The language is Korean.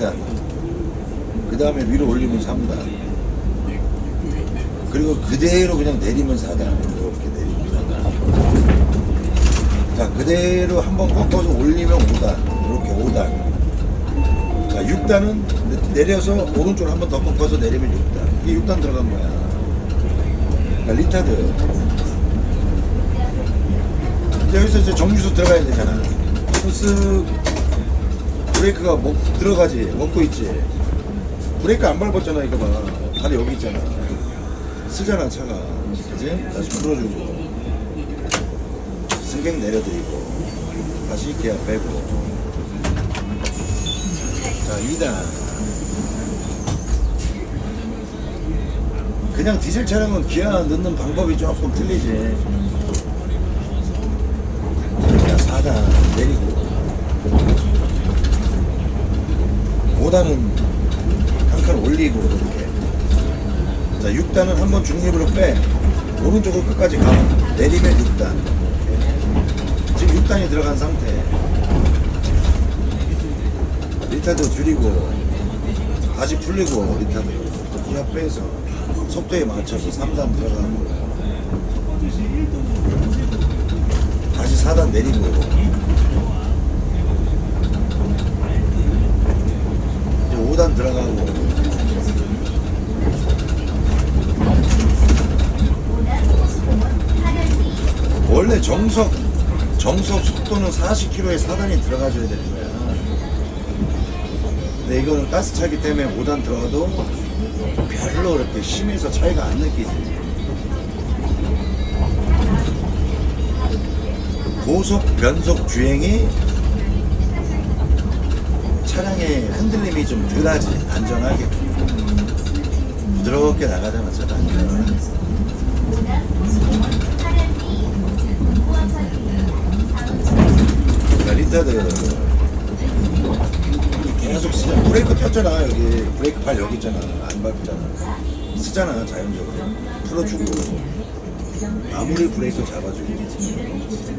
2단. 그 다음에 위로 올리면 3단. 그리고 그대로 그냥 내리면 4단. 이렇게 내리면 4단. 자, 그대로 한번 꺾어서 올리면 5단. 이렇게 5단. 자, 6단은 내려서 오른쪽으로 한번 더 꺾어서 내리면 6단. 이게 6단 들어간 거야. 그러니까 리타드. 여기서 이제 정류소 들어가야 되잖아. 쓱 브레이크가 먹, 들어가지. 먹고 있지. 브레이크 안 밟았잖아, 이거 봐. 다리 여기 있잖아. 쓰잖아, 차가. 그지? 다시 풀어주고. 승객 내려드리고. 다시 기아 빼고. 자, 2단. 그냥 디젤 차량은 기아 넣는 방법이 조금 틀리지. 자, 4단 내리고. 5단은 한 칸 올리고, 이렇게. 자, 6단은 한번 중립으로 빼. 오른쪽으로 끝까지 가. 내리면 6단. 이렇게. 지금 6단이 들어간 상태. 리타드 줄이고 다시 풀리고 리타드 기아 빼서 속도에 맞춰서 3단 들어가고 다시 4단 내리고 이제 5단 들어가고 원래 정석 정석 속도는 40km에 4단이 들어가줘야 되는 거야. 근데 이거는 가스차기 때문에 5단 들어가도 별로 그렇게 심해서 차이가 안 느끼지. 고속 변속 주행이 흔들림이 좀 덜하지 안전하게. 부드럽게 나가잖아 차가 안전하게 자, 리타드. 계속 쓰잖아 브레이크 폈잖아 여기. 브레이크 팔 여기 있잖아 안 밟잖아. 쓰잖아 자연적으로. 풀어주고. 마무리 브레이크 잡아주고